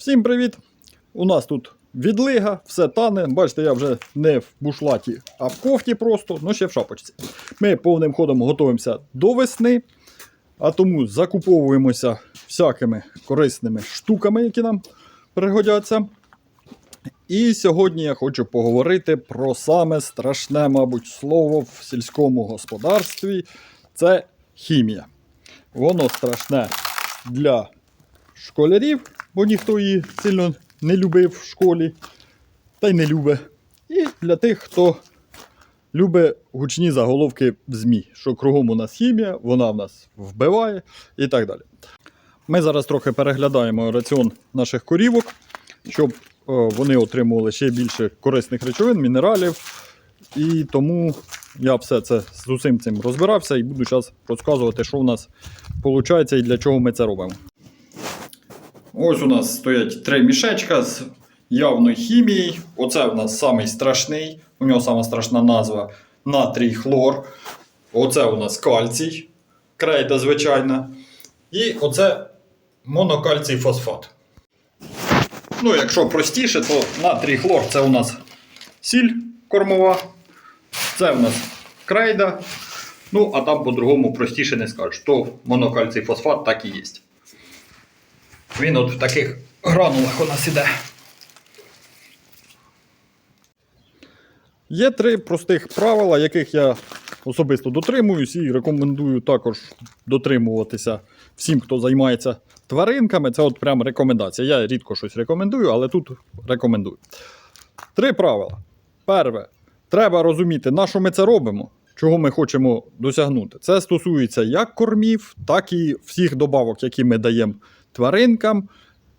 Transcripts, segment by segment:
Всім привіт! У нас тут відлига, все тане. Бачите, я вже не в бушлаті, а в кофті просто, ну ще в шапочці. Ми повним ходом готуємося до весни, а тому закуповуємося всякими корисними штуками, які нам пригодяться. І сьогодні я хочу поговорити про саме страшне, мабуть, слово в сільському господарстві це хімія. Воно страшне для школярів, бо ніхто її сильно не любив в школі, та й не любить. І для тих, хто любить гучні заголовки в ЗМІ, що кругом у нас хімія, вона в нас вбиває і так далі. Ми зараз трохи переглядаємо раціон наших корівок, щоб е, вони отримували ще більше корисних речовин, мінералів. І тому я все це з усім цим розбирався і буду зараз розказувати, що в нас виходить і для чого ми це робимо. Ось у нас стоять три мішечка з явною хімією. Оце в нас самий страшний. У нього сама страшна назва натрій хлор. Оце у нас кальцій, крейда звичайна. І оце монокальцій фосфат. Ну, якщо простіше, то натрій хлор це у нас сіль кормова. Це у нас крейда. Ну, а там по-другому простіше не скажеш. То монокальцій фосфат так і є. Він от в таких гранулах у нас іде. Є три простих правила, яких я особисто дотримуюсь і рекомендую також дотримуватися всім, хто займається тваринками. Це от прям рекомендація. Я рідко щось рекомендую, але тут рекомендую. Три правила. Перше, треба розуміти, на що ми це робимо, чого ми хочемо досягнути. Це стосується як кормів, так і всіх добавок, які ми даємо тваринкам.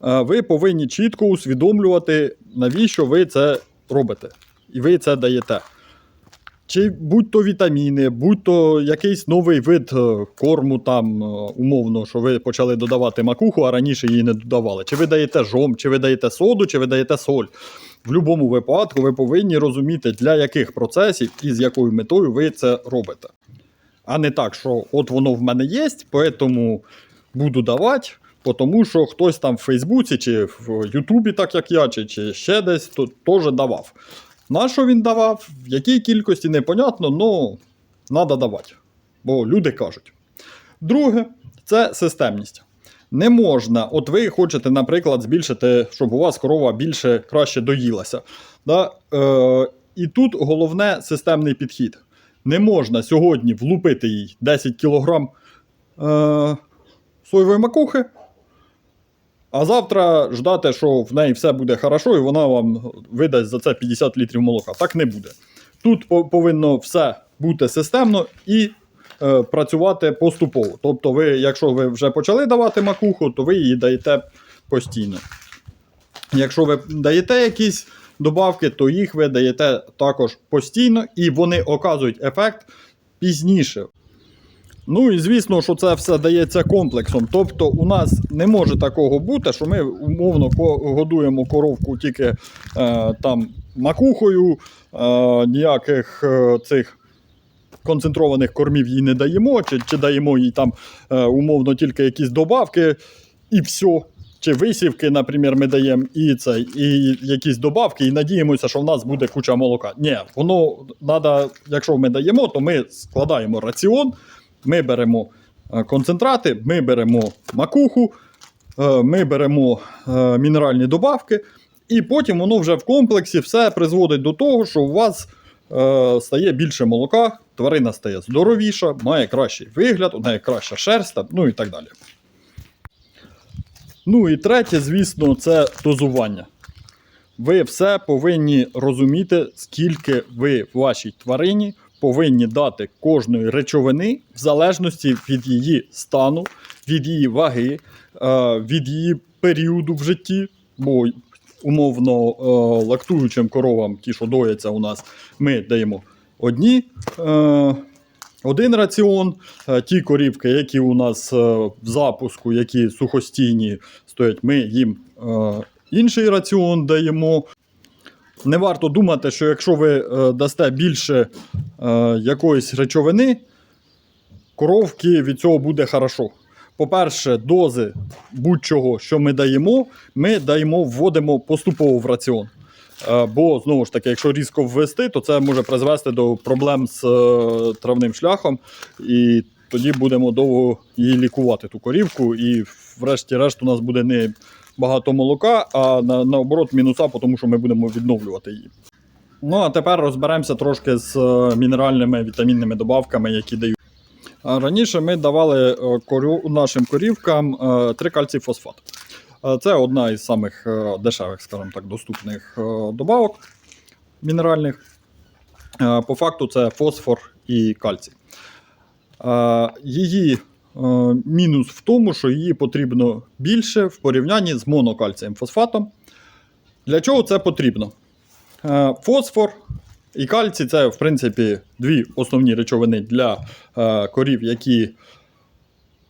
Ви повинні чітко усвідомлювати, навіщо ви це робите. І ви це даєте. Чи будь-то вітаміни, будь-то якийсь новий вид е, корму, там, е, умовно, що ви почали додавати макуху, а раніше її не додавали. Чи ви даєте жом, чи ви даєте соду, чи ви даєте соль. В будь-якому випадку ви повинні розуміти, для яких процесів і з якою метою ви це робите. А не так, що от воно в мене є, тому буду давати, тому що хтось там в Фейсбуці чи в Ютубі, так як я, чи, чи ще десь, то теж давав. На що він давав, в якій кількості непонятно, але треба давати. Бо люди кажуть. Друге, це системність. Не можна, от ви хочете, наприклад, збільшити, щоб у вас корова більше краще доїлася. Да? Е, і тут головне системний підхід. Не можна сьогодні влупити їй 10 кг е, соєвої макухи, а завтра ждати, що в неї все буде хорошо, і вона вам видасть за це 50 літрів молока. Так не буде. Тут по- повинно все бути системно і е, працювати поступово. Тобто, ви, якщо ви вже почали давати макуху, то ви її даєте постійно. Якщо ви даєте якісь добавки, то їх ви даєте також постійно, і вони оказують ефект пізніше. Ну і звісно, що це все дається комплексом. Тобто, у нас не може такого бути, що ми умовно годуємо коровку тільки е, там макухою, е, ніяких е, цих концентрованих кормів їй не даємо, чи, чи даємо їй там е, умовно тільки якісь добавки, і все. Чи висівки, наприклад, ми даємо і це, і якісь добавки, і надіємося, що в нас буде куча молока. Ні, воно треба, якщо ми даємо, то ми складаємо раціон, ми беремо е, концентрати, ми беремо макуху, е, ми беремо е, мінеральні добавки, і потім воно вже в комплексі все призводить до того, що у вас стає більше молока, тварина стає здоровіша, має кращий вигляд, у неї краща шерсть, ну і так далі. Ну і третє, звісно, це дозування. Ви все повинні розуміти, скільки ви вашій тварині повинні дати кожної речовини в залежності від її стану, від її ваги, е, від її періоду в житті. Бо умовно е, лактуючим коровам, ті, що дояться у нас, ми даємо одні. е, один раціон, ті корівки, які у нас в запуску, які сухостійні стоять, ми їм інший раціон даємо. Не варто думати, що якщо ви е, дасте більше е, якоїсь речовини, коровки від цього буде хорошо. По-перше, дози будь-чого, що ми даємо, ми даємо, вводимо поступово в раціон. Е, Бо знову ж таки, якщо різко ввести, то це може призвести до проблем з травним шляхом, і тоді будемо довго її лікувати, ту корівку, і врешті-решт у нас буде не багато молока, а на, наоборот мінуса, тому що ми будемо відновлювати її. Ну а тепер розберемося трошки з е, мінеральними вітамінними добавками, які дають. Раніше ми давали е, корю, нашим корівкам е, трикальцій-фосфат. Е, Це одна із самих дешевих, скажімо так, доступних добавок мінеральних. По факту це фосфор і кальцій. Її мінус в тому, що її потрібно більше в порівнянні з монокальцієм фосфатом. Для чого це потрібно? Е, Фосфор і кальцій це, в принципі, дві основні речовини для е, корів, які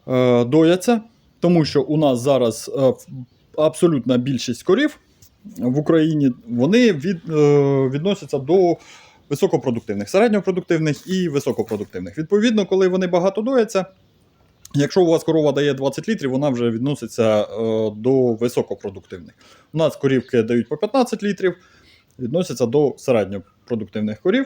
е, дояться. Тому що у нас зараз е, абсолютна більшість корів в Україні вони від, е, відносяться до високопродуктивних, середньопродуктивних і високопродуктивних. Відповідно, коли вони багато дояться, якщо у вас корова дає 20 літрів, вона вже відноситься е, до високопродуктивних. У нас корівки дають по 15 літрів, відносяться до середньопродуктивних корів.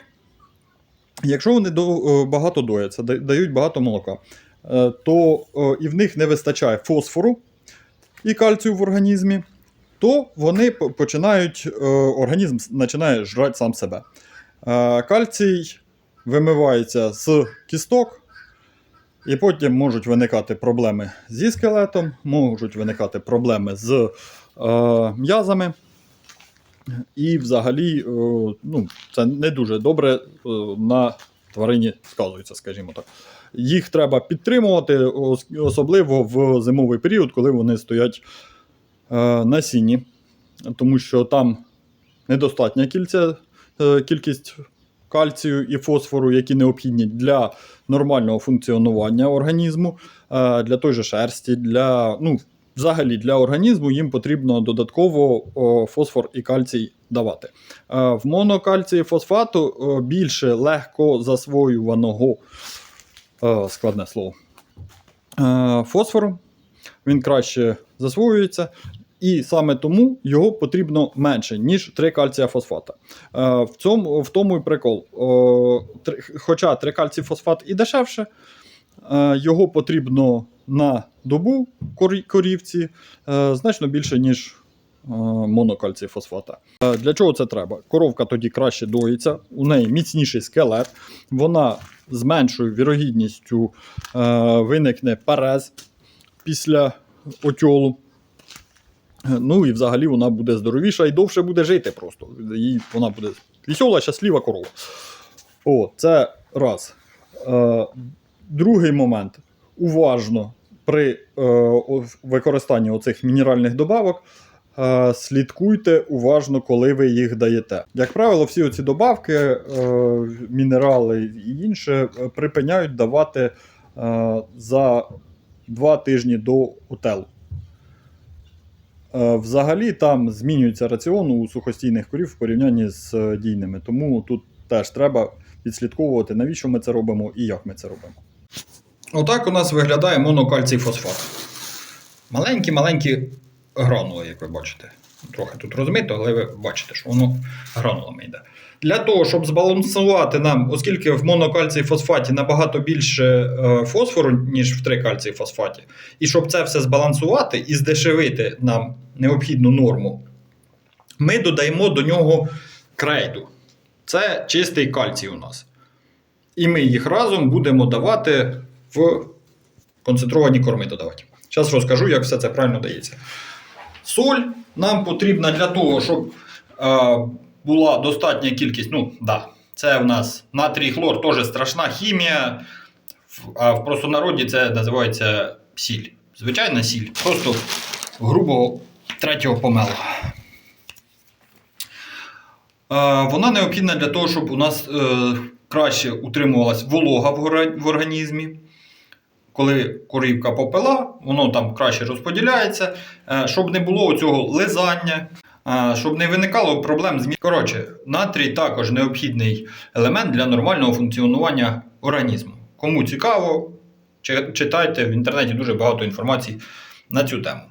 Якщо вони е, багато дояться, дають багато молока, е, то і в них не вистачає фосфору і кальцію в організмі, то вони починають, організм починає жрати сам себе. Кальцій вимивається з кісток, і потім можуть виникати проблеми зі скелетом, можуть виникати проблеми з е, м'язами. І взагалі, е, ну, це не дуже добре е, на тварині сказується, скажімо так. Їх треба підтримувати, особливо в зимовий період, коли вони стоять е, на сіні, тому що там недостатня кільця, е, кількість кальцію і фосфору, які необхідні для нормального функціонування організму, е, для той же шерсті, для, ну, взагалі для організму їм потрібно додатково фосфор і кальцій давати. Е, В монокальції фосфату більше легко засвоюваного е, складне слово. Фосфору. Він краще засвоюється. І саме тому його потрібно менше, ніж 3 кальція фосфата. Е, в, в тому і прикол. Три, хоча 3 кальцій фосфат і дешевше, е, його потрібно на добу корівці е, значно більше, ніж е, монокальцій фосфата. Е, Для чого це треба? Коровка тоді краще доїться, у неї міцніший скелет, вона з меншою вірогідністю е, виникне парез після отьолу. Ну і взагалі вона буде здоровіша і довше буде жити просто. Їй вона буде весела, щаслива корова. О, це раз. Е, другий момент. Уважно при е, використанні оцих мінеральних добавок. е, Слідкуйте уважно, коли ви їх даєте. Як правило, всі оці добавки, е, мінерали і інше е, припиняють давати за два тижні до утелу. Е, Взагалі там змінюється раціон у сухостійних корів в порівнянні з е, дійними. Тому тут теж треба відслідковувати, навіщо ми це робимо і як ми це робимо. Отак у нас виглядає монокальцій фосфат. Маленькі-маленькі гранули, як ви бачите. Трохи тут розмито, але ви бачите, що воно гранулами йде. Для того, щоб збалансувати нам, оскільки в монокальцій фосфаті набагато більше е, фосфору, ніж в трикальцій фосфаті, і щоб це все збалансувати і здешевити нам необхідну норму, ми додаємо до нього крейду. Це чистий кальцій у нас. І ми їх разом будемо давати в концентровані корми додавати. Зараз розкажу, як все це правильно дається. Соль нам потрібна для того, щоб е, була достатня кількість. Ну, да, це в нас натрій хлор, теж страшна хімія. А в простонароді це називається сіль. Звичайна сіль. Просто грубого третього помела. Е, Вона необхідна для того, щоб у нас е, краще утримувалась волога в організмі. Коли корівка попила, воно там краще розподіляється, е, щоб не було цього лизання, щоб не виникало проблем з Коротше, натрій також необхідний елемент для нормального функціонування організму. Кому цікаво, Читайте в інтернеті дуже багато інформації на цю тему.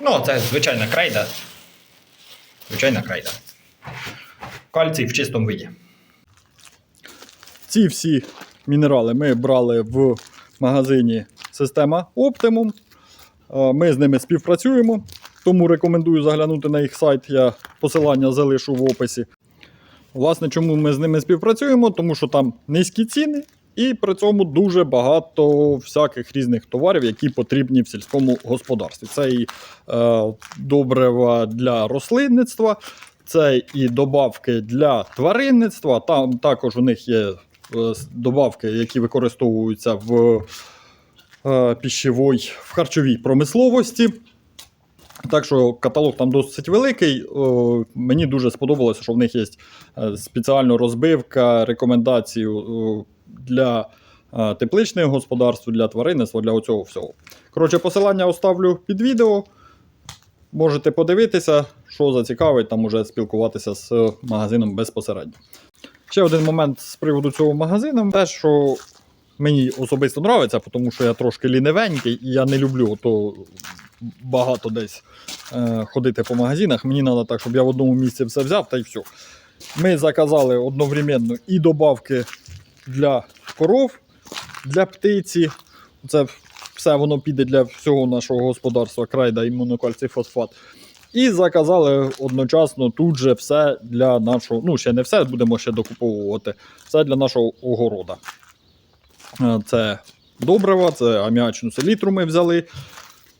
Ну, це звичайна крейда. Звичайна крейда. Кальцій в чистому виді. Ці всі мінерали ми брали в магазині Система Optimum. Ми з ними співпрацюємо, тому рекомендую заглянути на їх сайт. Я посилання залишу в описі. Власне, чому ми з ними співпрацюємо? Тому що там низькі ціни, і при цьому дуже багато всяких різних товарів, які потрібні в сільському господарстві. Це і е, добрива для рослинництва, це і добавки для тваринництва. Там також у них є е, добавки, які використовуються в е, пищевой, в харчовій промисловості. Так що каталог там досить великий. О, мені дуже сподобалося, що в них є е, спеціальна розбивка, рекомендації для е, тепличних господарств, для тваринництва, для оцього всього. Коротше, посилання оставлю під відео. Можете подивитися, що зацікавить, там уже спілкуватися з магазином безпосередньо. Ще один момент з приводу цього магазину, те, що мені особисто подобається, тому що я трошки лінивенький і я не люблю ото багато десь е, ходити по магазинах. Мені треба так, щоб я в одному місці все взяв та й все. Ми заказали одновременно і добавки для коров, для птиці. Це все воно піде для всього нашого господарства, крайда і монокальцій фосфат. І заказали одночасно тут же все для нашого, ну ще не все, будемо ще докуповувати, все для нашого огорода. Е, Це добрива, це аміачну селітру ми взяли,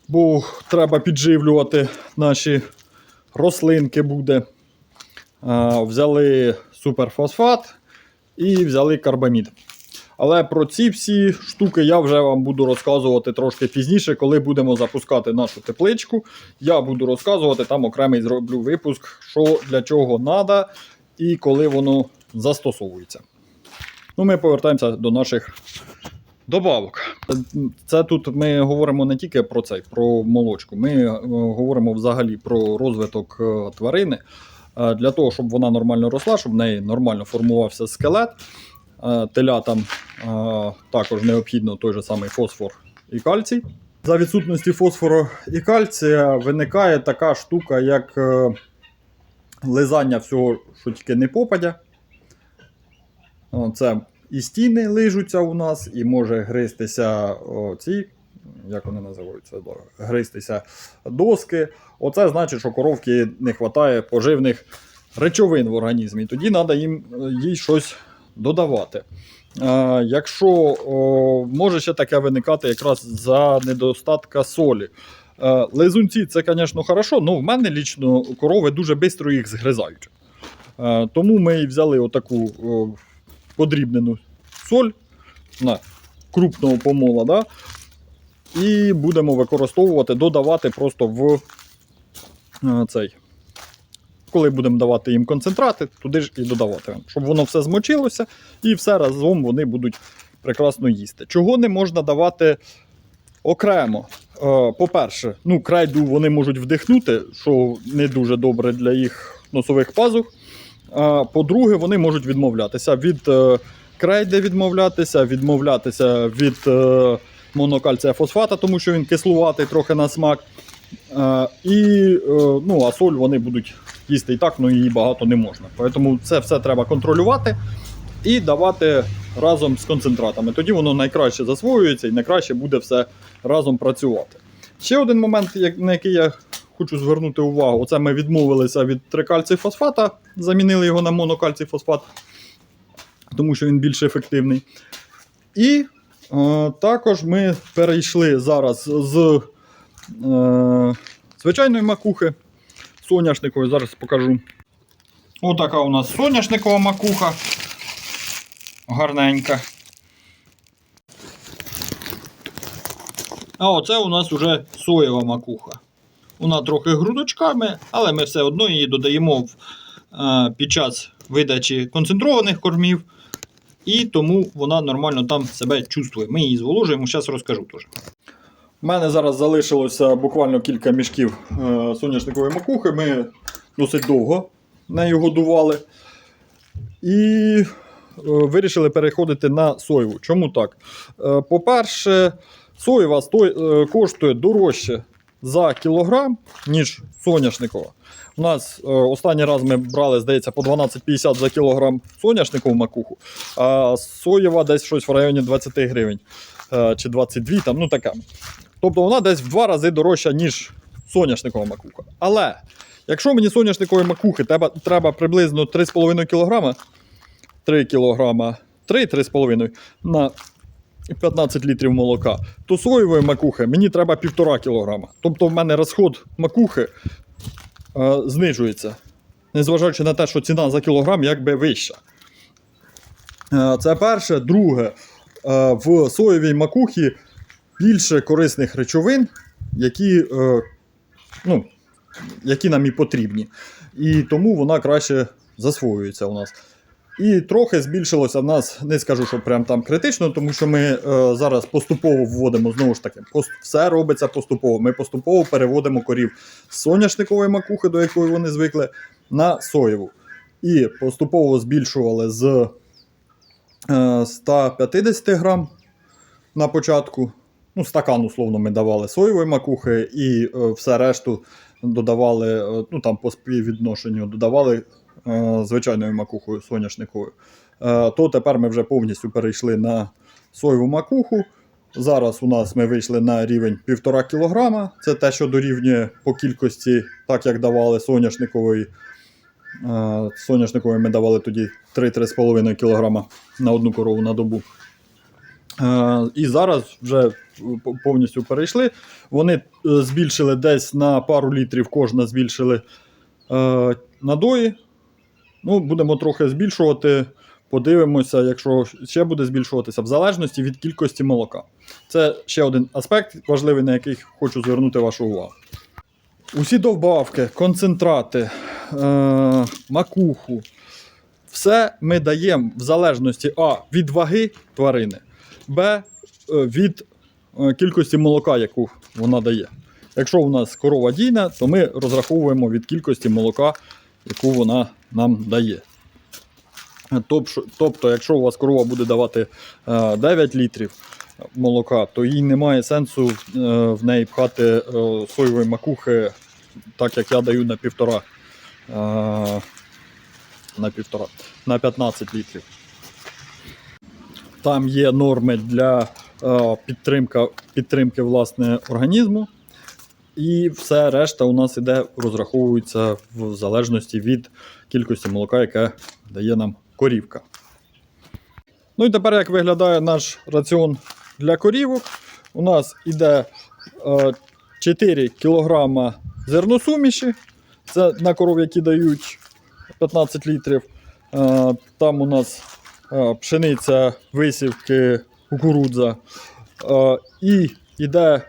бо треба підживлювати наші рослинки буде. Е, Взяли суперфосфат і взяли карбамід. Але про ці всі штуки я вже вам буду розказувати трошки пізніше, коли будемо запускати нашу тепличку. Я буду розказувати, там окремий зроблю випуск, що для чого треба і коли воно застосовується. Ну, ми повертаємося до наших добавок. Це тут ми говоримо не тільки про цей, про молочку. Ми е, говоримо взагалі про розвиток е, тварини. Е, Для того, щоб вона нормально росла, щоб в неї нормально формувався скелет. Е, Телятам е, також необхідно той же самий фосфор і кальцій. За відсутності фосфору і кальція виникає така штука, як лизання всього, що тільки не попадя. Це і стіни лижуться у нас, і може гристися ці, як вони називаються, гристися доски. Оце значить, що коровки не вистачає поживних речовин в організмі. Тоді треба їм е, їй щось додавати. Е, якщо може ще таке виникати якраз за недостатка солі. Е, лизунці це, звісно, хорошо, але в мене лічно корови дуже швидко їх згризають. Тому ми взяли отаку подрібнену соль на крупного помола. Да? І будемо використовувати, додавати просто в е, цей. Коли будемо давати їм концентрати, туди ж і додавати, щоб воно все змочилося і все разом вони будуть прекрасно їсти. Чого не можна давати окремо? Е, По-перше, ну, крайду вони можуть вдихнути, що не дуже добре для їх носових пазух. По-друге, вони можуть відмовлятися від е, крейди, відмовлятися, відмовлятися від монокальція фосфата, тому що він кислуватий трохи на смак. Е, і е, ну, а соль вони будуть їсти і так, але її багато не можна. Тому це все треба контролювати і давати разом з концентратами. Тоді воно найкраще засвоюється і найкраще буде все разом працювати. Ще один момент, на який я хочу звернути увагу, це ми відмовилися від трикальцифосфата, замінили його на монокальцифосфат, тому що він більш ефективний. І також ми перейшли зараз з е, звичайної макухи соняшникової, зараз покажу. Отака у нас соняшникова макуха. Гарненька. А оце у нас уже соєва макуха. Вона трохи грудочками, але ми все одно її додаємо в, е, під час видачі концентрованих кормів. І тому вона нормально там себе чувствує. Ми її зволожуємо, зараз розкажу теж. У мене зараз залишилося буквально кілька мішків е, соняшникової макухи. Ми досить довго нею годували. І е, вирішили переходити на соєву. Чому так? Е, по-перше, Соєва коштує дорожче за кілограм, ніж соняшникова. У нас е, останній раз ми брали, здається, по 12,50 за кілограм соняшникову макуху, а соєва десь щось в районі 20 гривень е, чи 22, там, ну таке. Тобто вона десь в два рази дорожча, ніж соняшникова макуха. Але якщо мені соняшникової макухи треба, треба приблизно 3,5 кг, 3 кг, 3-3,5 на 15 літрів молока, то соєвої макухи мені треба 1,5 кг. Тобто в мене розход макухи знижується, незважаючи на те, що ціна за кілограм якби вища. Е, це перше. Друге, е, в соєвій макухі більше корисних речовин, які, е, ну, які нам і потрібні. І тому вона краще засвоюється у нас. І трохи збільшилося в нас, не скажу, що прям там критично, тому що ми е, зараз поступово вводимо, знову ж таки, пост- все робиться поступово. Ми поступово переводимо корів з соняшникової макухи, до якої вони звикли, на соєву. І поступово збільшували з е, 150 грам на початку. Ну, стакан, условно, ми давали соєвої макухи, і е, все решту додавали, е, ну там по співвідношенню додавали звичайною макухою соняшниковою. Е, то тепер ми вже повністю перейшли на соєву макуху. Зараз у нас ми вийшли на рівень 1,5 кг. Це те, що дорівнює по кількості, так як давали соняшникової. Е, Соняшникової ми давали тоді 3-3,5 кг на одну корову на добу. Е, І зараз вже повністю перейшли. Вони е, збільшили десь на пару літрів кожна збільшили е, надої. Ну, будемо трохи збільшувати. Подивимося, якщо ще буде збільшуватися, в залежності від кількості молока. Це ще один аспект важливий, на який хочу звернути вашу увагу. Усі довбавки, концентрати, е, макуху, все ми даємо в залежності А від ваги тварини, Б е, від е, кількості молока, яку вона дає. Якщо у нас корова дійна, то ми розраховуємо від кількості молока, яку вона нам дає. Тобто, якщо у вас корова буде давати е, 9 літрів молока, то їй немає сенсу е, в неї пхати е, соєвої макухи, так як я даю на півтора. е, На півтора, на 15 літрів. Там є норми для е, підтримка, підтримки власне організму. І все решта у нас іде, розраховується в залежності від кількості молока, яке дає нам корівка. Ну і тепер, як виглядає наш раціон для корівок, у нас іде е, 4 кг зерносуміші. Це на коров, які дають 15 літрів. Е, там у нас е, пшениця, висівки, кукурудза. Е, і йде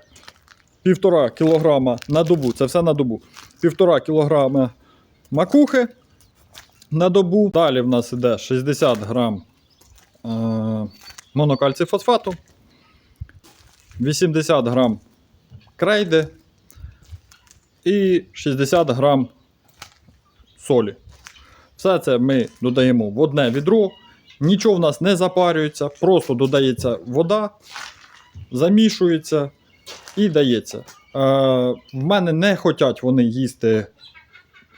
півтора кілограма на добу. Це все на добу. Півтора кілограма макухи на добу. Далі в нас іде 60 грам е, монокальцифосфату, 80 грам крейди і 60 грам солі. Все це ми додаємо в одне відро. Нічого в нас не запарюється, просто додається вода, замішується і дається. Е, в мене не хочуть вони їсти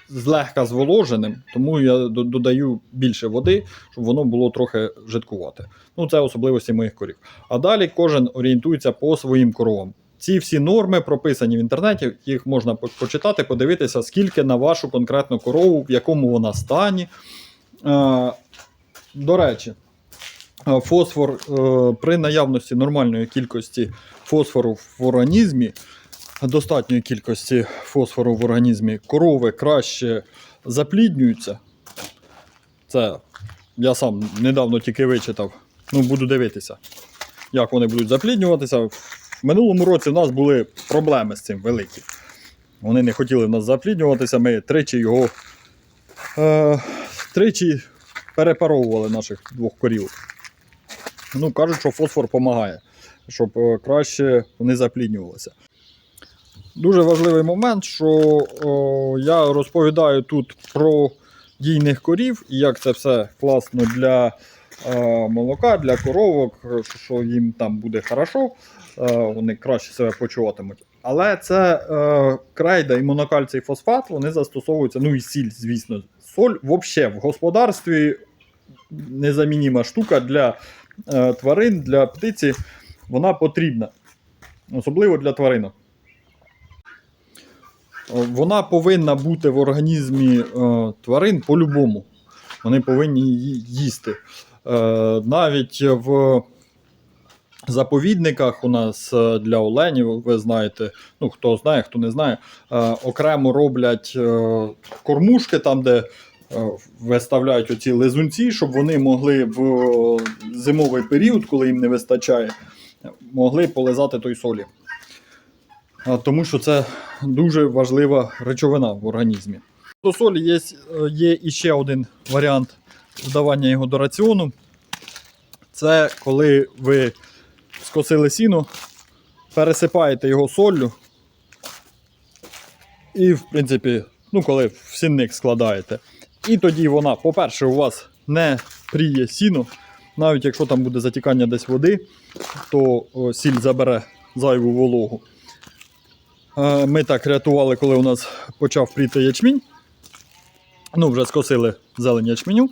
злегка зволоженим, тому я додаю більше води, щоб воно було трохи жидкувате. Ну, це особливості моїх корів. А далі кожен орієнтується по своїм коровам. Ці всі норми прописані в інтернеті, їх можна почитати, подивитися, скільки на вашу конкретну корову, в якому вона стані. Е, до речі, фосфор е, при наявності нормальної кількості фосфору в організмі, достатньої кількості фосфору в організмі, корови краще запліднюються. Це я сам недавно тільки вичитав. Ну, буду дивитися, як вони будуть запліднюватися. В минулому році в нас були проблеми з цим великі. Вони не хотіли в нас запліднюватися, ми тричі його е, тричі перепаровували наших двох корів. Ну, кажуть, що фосфор допомагає, щоб е, краще вони запліднювалися. Дуже важливий момент, що о, я розповідаю тут про дійних корів і як це все класно для е, молока, для коровок, що їм там буде хорошо. е, вони краще себе почуватимуть. Але це е, крейда і монокальцій фосфат, вони застосовуються, ну і сіль, звісно. Соль взагалі в господарстві незамініма штука для е, тварин, для птиці. Вона потрібна. Особливо для тваринок. Е, Вона повинна бути в організмі е, тварин по-любому. Вони повинні її їсти. Е, навіть в заповідниках у нас е, для оленів, ви знаєте, ну хто знає, хто не знає, е, окремо роблять е, кормушки там, де е, виставляють оці лизунці, щоб вони могли в е, зимовий період, коли їм не вистачає, могли полизати той солі. Тому що це дуже важлива речовина в організмі. До солі є, е, є іще один варіант додавання його до раціону. Це коли ви скосили сіно, пересипаєте його соллю. І, в принципі, ну, коли в сінник складаєте. І тоді вона, по-перше, у вас не пріє сіно. Навіть якщо там буде затікання десь води, то сіль забере зайву вологу. Е, Ми так рятували, коли у нас почав пріти ячмінь. Ну, вже скосили зелень ячменю.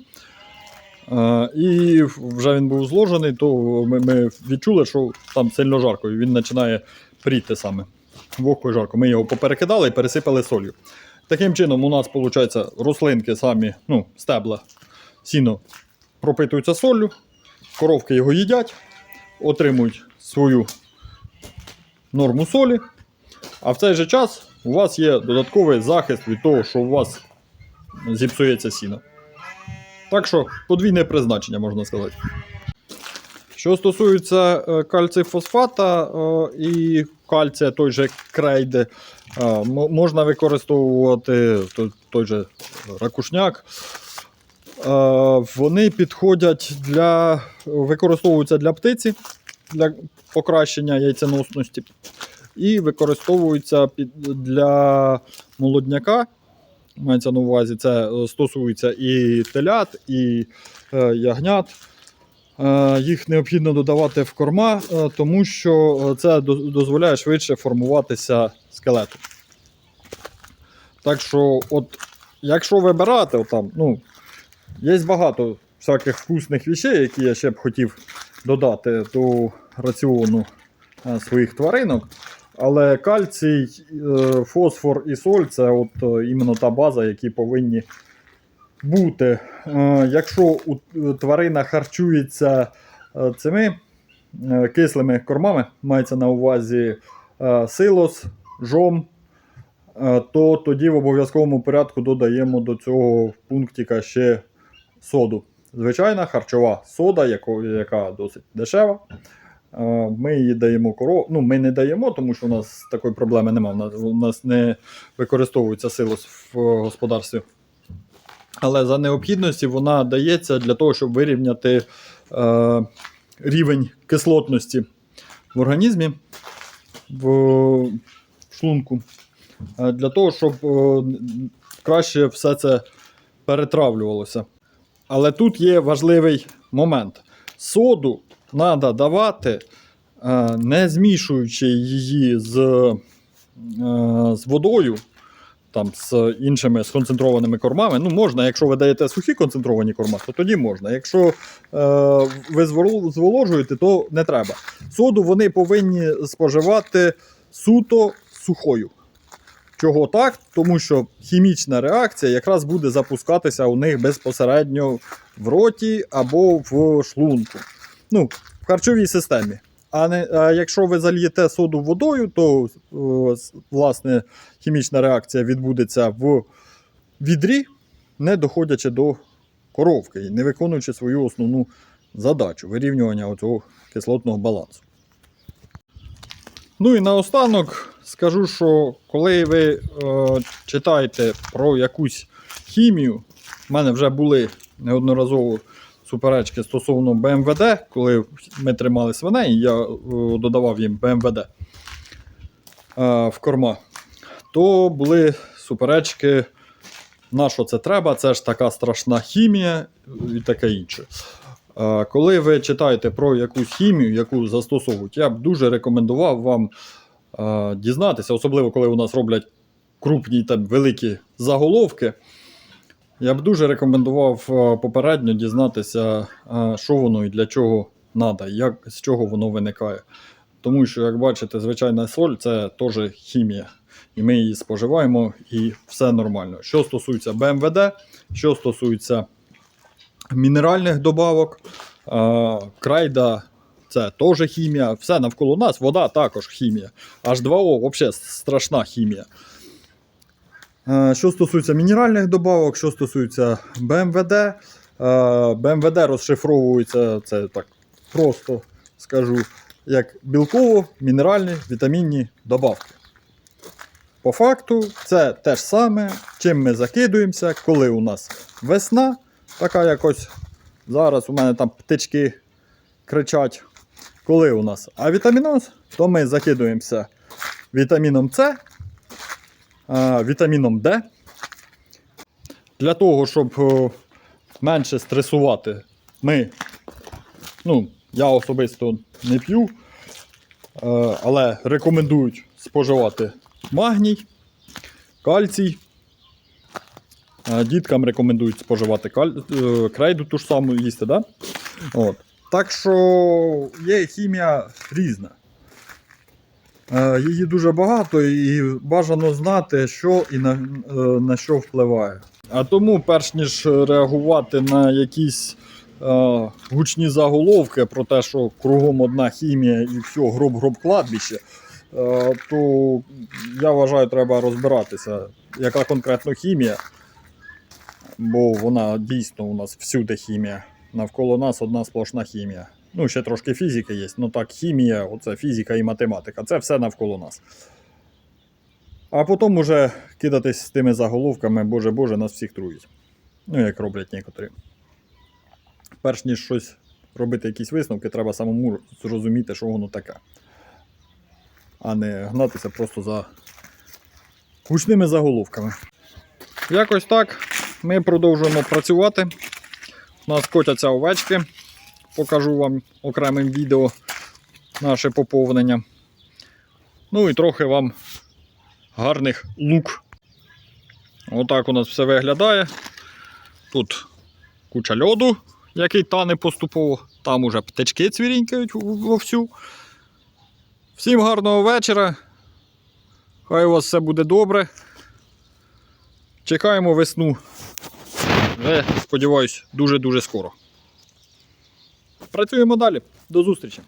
Е, І вже він був зложений, то ми, ми відчули, що там сильно жарко, і він починає пріти саме. Вогко жарко. Ми його поперекидали і пересипали солью. Таким чином, у нас, виходить, рослинки самі, ну, стебла, сіно пропитуються солью, коровки його їдять, отримують свою норму солі. А в цей же час у вас є додатковий захист від того, що у вас зіпсується сіно. Так що подвійне призначення, можна сказати. Що стосується е, кальцифосфата е, і кальція той же крейди, е, можна використовувати той, же ракушняк. Вони підходять для використовуються для птиці, для покращення яйценосності, і використовуються для молодняка. Мається на увазі, це стосується і телят, і ягнят. Е, Їх необхідно додавати в корма, е, тому що е, це дозволяє швидше формуватися скелету. Так що, от, якщо вибирати, от ну, є багато всяких вкусних вещей, які я ще б хотів додати до раціону своїх тваринок. Але кальцій, фосфор і соль це от іменно та база, які повинні бути. Е, Якщо е, тварина харчується е, цими кислими кормами, мається на увазі силос, жом, то тоді в обов'язковому порядку додаємо до цього пунктика ще соду. Звичайна харчова сода, яка досить дешева. Ми її даємо корову. Ну, ми не даємо, тому що у нас такої проблеми немає. У нас не використовується силос в господарстві. Але за необхідності вона дається для того, щоб вирівняти е, рівень кислотності в організмі, в шлунку. Е, Для того, щоб е, краще все це перетравлювалося. Але тут є важливий момент. Соду треба давати, е, не змішуючи її з, е, з водою, там, з іншими сконцентрованими кормами. Ну, можна, якщо ви даєте сухі концентровані корма, то тоді можна. Якщо е, ви зволожуєте, то не треба. Соду вони повинні споживати суто сухою. Чого так? Тому що хімічна реакція якраз буде запускатися у них безпосередньо в роті або в шлунку. Ну, в харчовій системі. А, не, а якщо ви зальєте соду водою, то власне хімічна реакція відбудеться в відрі, не доходячи до коровки і не виконуючи свою основну задачу вирівнювання цього кислотного балансу. Ну і наостанок скажу, що коли ви е, читаєте про якусь хімію, в мене вже були неодноразово суперечки стосовно БМВД, коли ми тримали свиней, і я е, додавав їм БМВД е, в корма, то були суперечки, на що це треба, це ж така страшна хімія і таке інше. Е, Коли ви читаєте про якусь хімію, яку застосовують, я б дуже рекомендував вам дізнатися, особливо коли у нас роблять крупні та великі заголовки. Я б дуже рекомендував е, попередньо дізнатися, е, що воно і для чого треба, як, з чого воно виникає. Тому що, як бачите, звичайна соль це теж хімія. І ми її споживаємо, і все нормально. Що стосується БМВД, що стосується мінеральних добавок, е, крайда це теж хімія, все навколо нас, вода також хімія. H2O взагалі страшна хімія. Е, Що стосується мінеральних добавок, що стосується БМВД, е, БМВД розшифровується, це так просто скажу, як білково-мінеральні вітамінні добавки. По факту, це те ж саме, чим ми закидуємося, коли у нас весна, така якось зараз у мене там птички кричать. Коли у нас авітаміноз, то ми закидуємося вітаміном С, вітаміном Д. Для того, щоб менше стресувати, ми, ну, я особисто не п'ю, е, але рекомендують споживати магній, кальцій. Е, Діткам рекомендують споживати каль... е, крейду ту ж саму їсти, да? От. Так що є хімія різна. Е, Її дуже багато і бажано знати, що і на, е, на що впливає. А тому, перш ніж реагувати на якісь е, гучні заголовки про те, що кругом одна хімія і все, гроб-гроб кладбище, е, то я вважаю, треба розбиратися, яка конкретно хімія. Бо вона дійсно у нас всюди хімія. Навколо нас одна сплошна хімія. Ну, ще трошки фізики є. Ну так, хімія, оце фізика і математика. Це все навколо нас. А потім уже кидатись з тими заголовками, боже Боже, нас всіх трують. Ну, як роблять некоторі. Перш ніж щось робити, якісь висновки, треба самому зрозуміти, що воно таке. А не гнатися просто за гучними заголовками. Якось так. Ми продовжуємо працювати. У нас котяться овечки. Покажу вам окремим відео наше поповнення. Ну і трохи вам гарних лук. Отак у нас все виглядає. Тут куча льоду, який тане поступово. Там уже птички цвірінькають вовсю. Всім гарного вечора. Хай у вас все буде добре. Чекаємо весну. Вже, сподіваюсь, дуже-дуже скоро. Працюємо далі. До зустрічі!